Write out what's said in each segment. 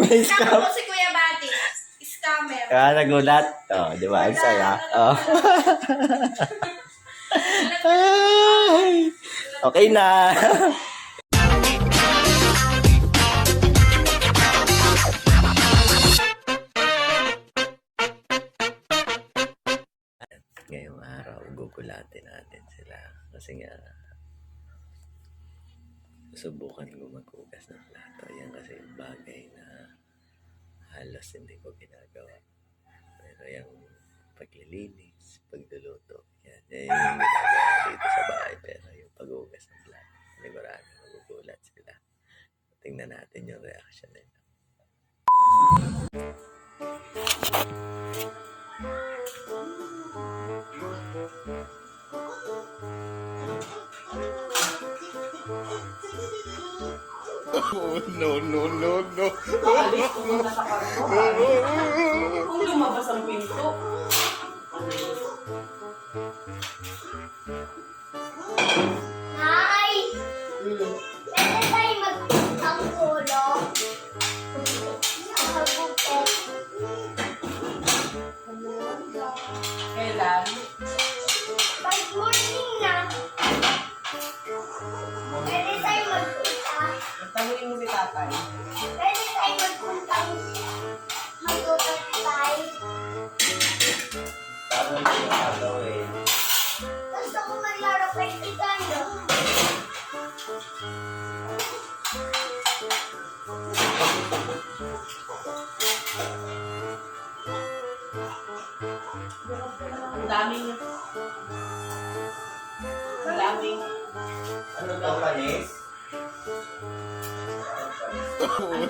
May Scam scam. po si Kuya Bati. Scammer. Kaya nagulat. Oh, di ba? Ang saya. Oh. Ay, okay na. Ngayong araw, gugulatin natin sila. Kasi nga, subukan ko maghugas ng plato. Yan kasi yung bagay na halos hindi ko ginagawa. Pero yung paglilinis, pagluluto, yan, yan yung dito sa bahay. Pero yung paghugas ng plato, sigurado magugulat sila. Tingnan natin yung reaction nila. Oh, no, no, no, no. Alis ko muna sa kwarto. Kung lumabas ang pinto.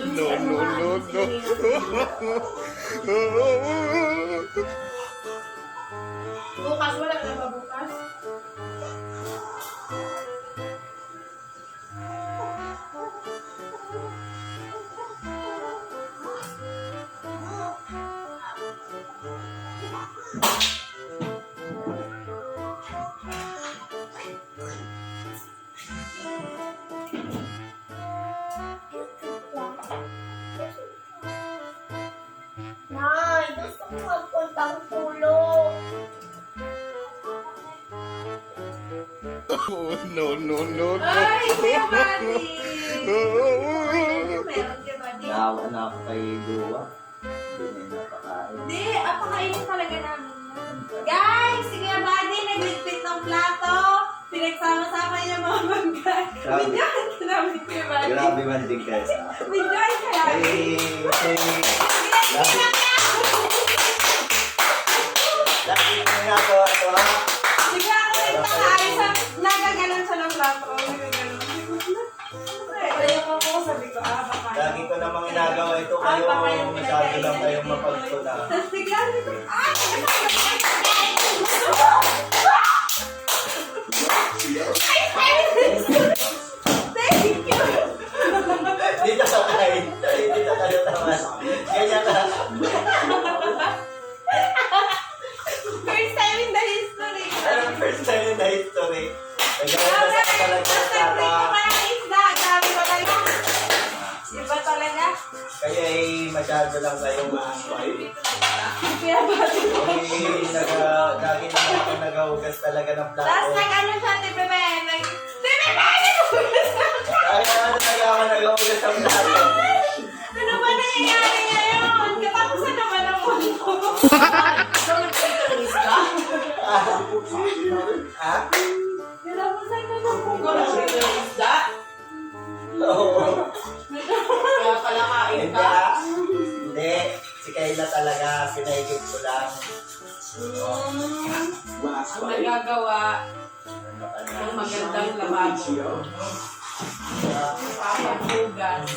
No, no, no, no. Bukas, wala na ba bukas? Nay, Oh, no, no, no, no. Ay, Kuya Bati! Meron ka Bati? Naawa na ako kay Dua. Hindi na napakain. Hindi, apakainin talaga namin. yan. Guys, si Kuya Bati nagligpit ng plato. Pinagsama-sama niya mga bagay. Grabe. Bigyan ka namin, Kuya. Grabe man din akin. Bigyan ka namin. Hey, hey. Pinagkainan kayong talaga. Kaya ay masyado lang kayong. Kaya bakit mo? Eh, naga, lagi naman ako nagahugas talaga ng Tapos plato. nag-ano siya, Tipe Ben. Nag, Tipe Ben! Kaya ano talaga ako nagahugas ng plato. Ano ba nangyayari ngayon? Katapusan naman ang mundo. Ikaw nagpita ng isda? Ha? Katapusan na ng mundo. Ikaw nagpita ng isda? Oo. Kaya pala kain Hindi ka. ah. Hindi. Si Kayla talaga, pinaigit ko lang. Ang nagagawa ng magandang lababo. Papaghugas.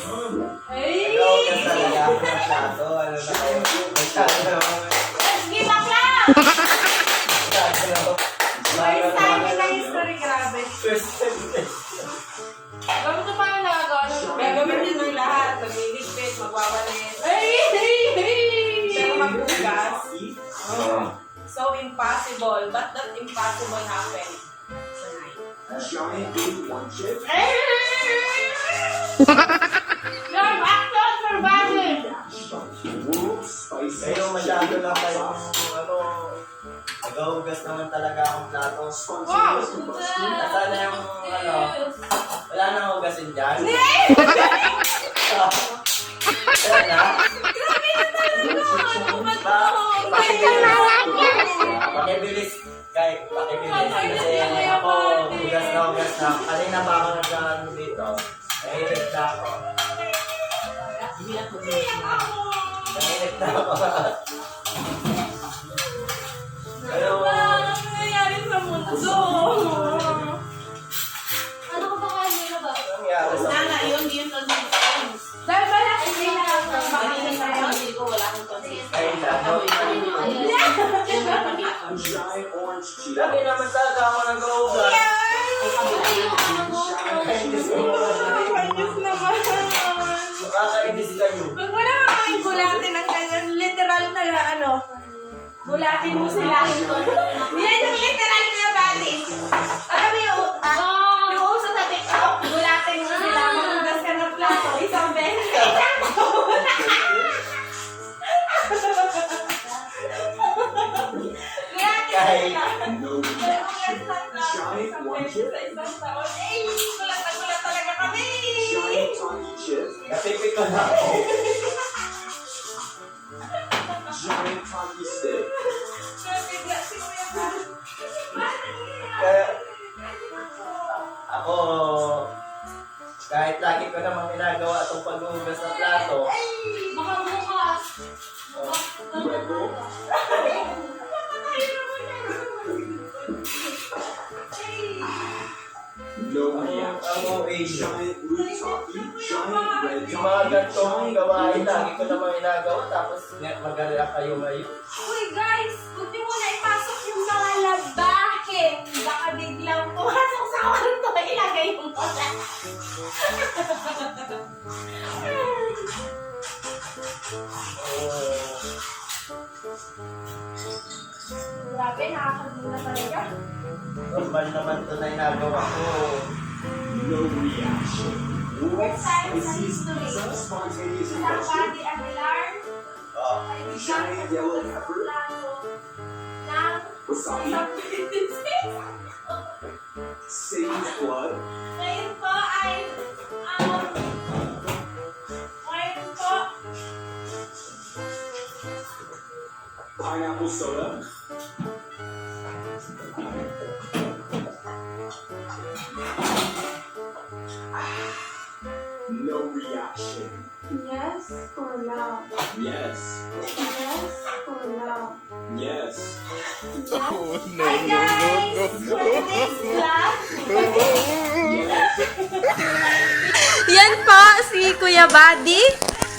Ay! Nagahugas talaga ako ng plato. Ano na kayo? Masyado But that impossible happened tonight. Ay! Your action survived! Lalo lang kayo, ano, naghuhugas naman talaga akong plato. Wow! Sana yung, ano, wala nang hugasin dyan. Wala na? Pakibilis, kahit pakibilis kasi ako, hugas na hugas na. Kanina pa ako nag dito. Nahilig na ako. Nahilig na ako. Pero, Nakakainis kayo. Huwag mo naman kaming gulatin ng ganyan. Literal na ano. Gulatin mo sila. Yan yung literal na bali. Alam mo yung, ah, yung uso sa TikTok, gulatin mo sila. Magugas ka ng plato. Isang beses. Gulatin Kahit- sila. Magugas ng plato. Isang beses sa isang taon. Napipik ko na ako. Nabigla si Kuya Bal. Kaya, ako, kahit lagi ko naman ginagawa itong paghuhugas ng plato, Baka bukas. ang, ang OA nyo, yung mga gantong gawain, lagi ko naman ginagawa, tapos mag-alala kayo ngayon. Uy guys, huwag niyo muna ipasok yung mga labahin. Baka biglang pumasok sa kwarto, ilagay yung bola. Grabe, nakakagula talaga. Normal naman ito na ginagawa ko. First time sa history. Isang body Aguilar pumasok sa plato ng isang princess. Ngayon po ay um, ngayon po Pineapple soda. Reaction. yes or no? Yes. Yes or no? Yes. Oh, no, Hi no, guys! no, no, vlog, Yan po, si Kuya Buddy.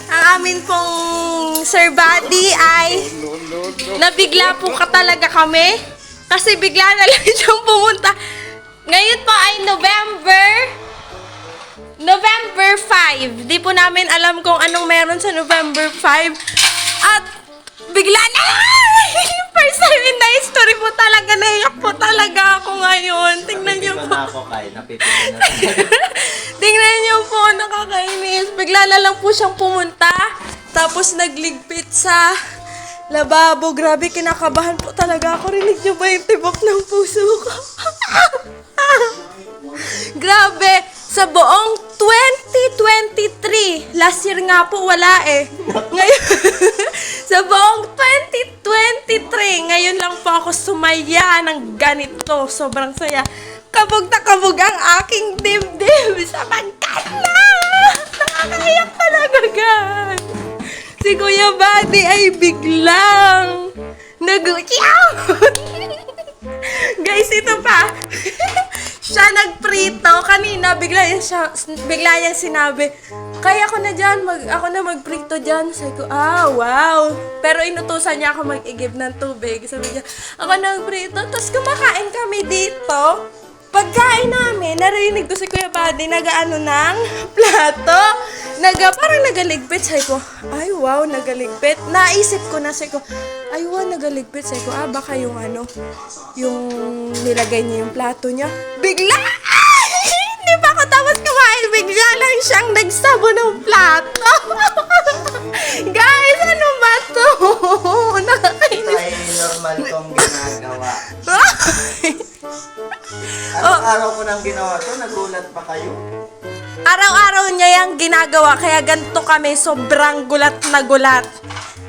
Ang amin pong Sir Buddy ay no, no, no. nabigla po ka talaga kami. Kasi bigla na lang siyang pumunta. Ngayon po ay November November 5. Di po namin alam kung anong meron sa November 5. At bigla na First time in the history po talaga. Naiyak po talaga ako ngayon. Tingnan niyo po. na ako kay, napipik ko na talaga. Tingnan niyo po, nakakainis. Bigla na lang po siyang pumunta. Tapos nagligpit sa lababo. Grabe, kinakabahan po talaga ako. Rinig niyo ba yung tibok ng puso ko? Grabe, sa buong 2023, last year nga po wala eh. Ngayon, sa buong 2023, ngayon lang po ako sumaya ng ganito. Sobrang saya. Kabog na kabog ang aking dibdib sa pagkanta. Nakakaiyak talaga, guys. Si Kuya Buddy ay biglang nag-uyaw. Guys, ito pa. Siya nagprito. Kanina, bigla, yan siya, bigla niyang sinabi, kaya ko na dyan, mag, ako na magprito dyan. Sabi ko, ah, wow. Pero inutusan niya ako mag-igib ng tubig. Sabi niya, ako nagprito. Tapos kumakain kami dito. Pagkain namin, narinig ko si Kuya Buddy nag-ano ng plato naga, parang nagaligpit. Sabi ko, ay wow, nagaligpit. Naisip ko na, sabi ko, ay wow, nagaligpit. Sabi ko, ah, baka yung ano, yung nilagay niya yung plato niya. Bigla! Hindi pa ako tapos kumain. Bigla lang siyang nagsabo ng plato. Guys, ano ba to? Normal kong ginagawa. Anong oh. araw ko nang ginawa to? Nagulat pa kayo? Araw-araw niya yung ginagawa, kaya ganito kami, sobrang gulat na gulat.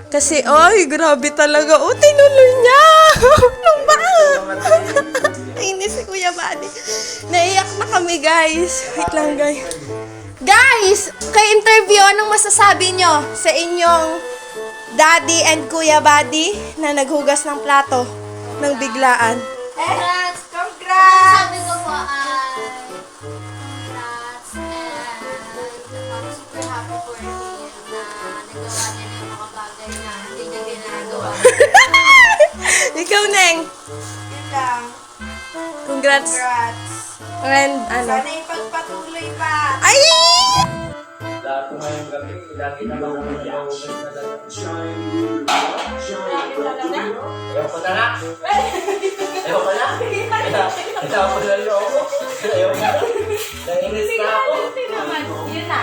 Kasi, ay, grabe talaga. Oh, tinuloy niya! Ano ba? Inis si Kuya Buddy. Naiyak na kami, guys. Wait lang, guys. Guys, kay interview, anong masasabi nyo sa inyong daddy and Kuya Buddy na naghugas ng plato ng biglaan? Congrats! Congrats! Sabi ko po ay Ikaw, Neng. Yun lang. Congrats. Congrats. And, ano? Sana ipagpatuloy pa. Ay! Lahat ko ngayong gabi, lagi naman ako nag-uugas na lang. Shine, shine, Ayoko na na. Ayoko na. Ayoko na loko. Ayoko na. Nainis na ako. Yun na.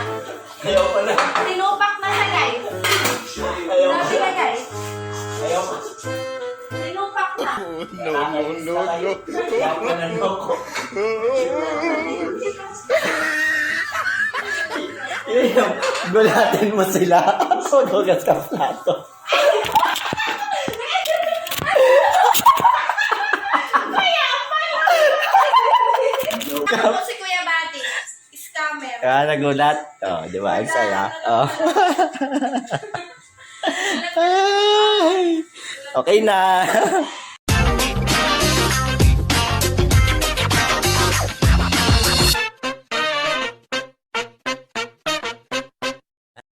Ayoko na. Tinupak Ayoko na loko. Yun yung gulatin mo sila. Maghugas ka plato. Ako si Kuya Bati. Scammer. Kaya nagulat. Oh, di ba? Ang saya. Oh. Ay. okay na.